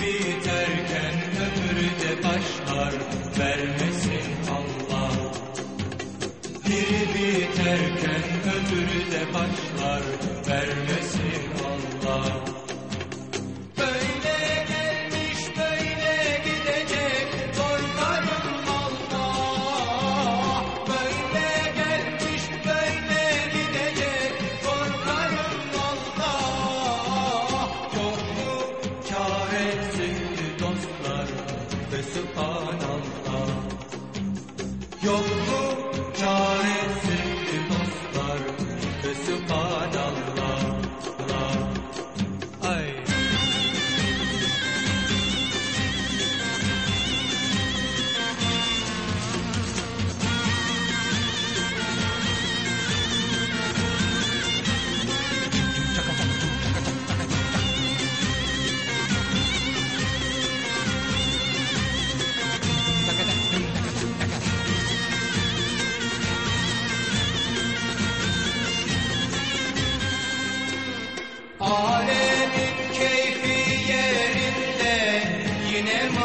biterken ömür de başlar vermesin Allah. Biri biterken ömür de başlar vermesin ve subhanallah Yok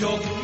Yok